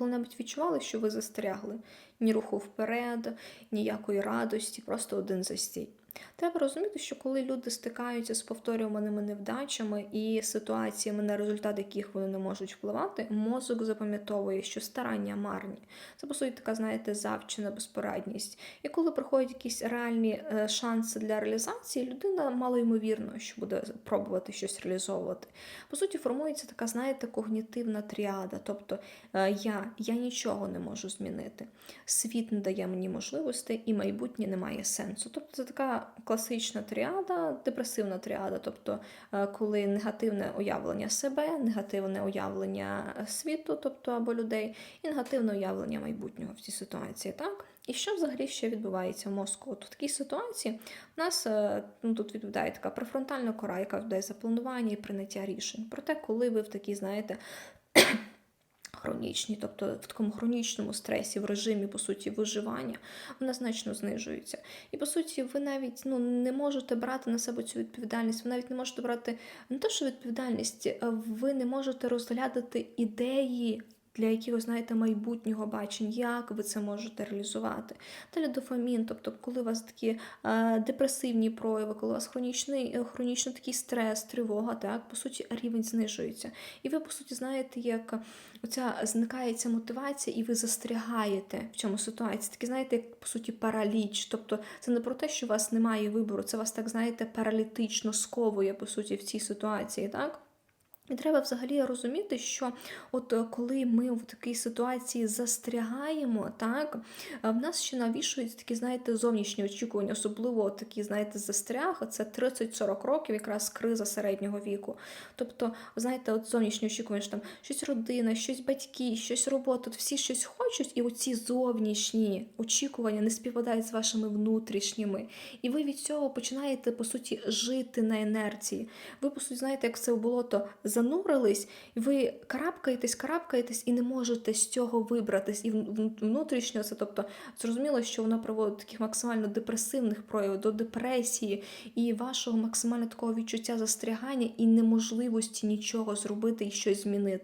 коли-небудь відчували, що ви застрягли? Ні руху вперед, ніякої радості, просто один застій. Треба розуміти, що коли люди стикаються з повторюваними невдачами і ситуаціями, на результат яких вони не можуть впливати, мозок запам'ятовує, що старання марні. Це по суті така, знаєте, завчена безпорадність. І коли приходять якісь реальні е, шанси для реалізації, людина мало ймовірно, що буде пробувати щось реалізовувати. По суті, формується така, знаєте, когнітивна тріада. Тобто е, я, я нічого не можу змінити. Світ не дає мені можливостей, і майбутнє не має сенсу. Тобто це така класична тріада, депресивна тріада, тобто е, коли негативне уявлення себе, негативне уявлення світу, тобто або людей, і негативне уявлення майбутнього в цій ситуації. Так? І що взагалі ще відбувається в мозку? От в такій ситуації у нас е, ну, тут відповідає така префронтальна кора, яка відповідає за планування і прийняття рішень. Проте, коли ви в такій, знаєте, хронічній, тобто в такому хронічному стресі, в режимі, по суті, виживання, вона значно знижується. І по суті, ви навіть ну, не можете брати на себе цю відповідальність, ви навіть не можете брати не те, що відповідальність, ви не можете розглядати ідеї. Для якогось, знаєте, майбутнього бачення, як ви це можете реалізувати. Далі дофамін, тобто, коли у вас такі е, депресивні прояви, коли у вас хронічний, е, хронічно такий стрес, тривога, так, по суті, рівень знижується. І ви, по суті, знаєте, як оця зникає мотивація, і ви застрягаєте в цьому ситуації. Такі, знаєте, як по суті, параліч. Тобто це не про те, що у вас немає вибору, це вас так, знаєте, паралітично сковує, по суті, в цій ситуації, так? І треба взагалі розуміти, що от е, коли ми в такій ситуації застрягаємо, так в нас ще навішують такі, знаєте, зовнішні очікування, особливо такі, знаєте, застряг, це 30-40 років, якраз криза середнього віку. Тобто, знаєте, от зовнішні очікування, що там щось родина, щось батьки, щось робота, от всі щось хочуть, і оці зовнішні очікування не співпадають з вашими внутрішніми. І ви від цього починаєте, по суті, жити на інерції. Ви, по суті, знаєте, як це було то занурились, і ви карабкаєтесь, карабкаєтесь і не можете з цього вибратись. І внутрішньо це, тобто, зрозуміло, що воно приводить до таких максимально депресивних проявів, до депресії і вашого максимально такого відчуття застрягання і неможливості нічого зробити і щось змінити.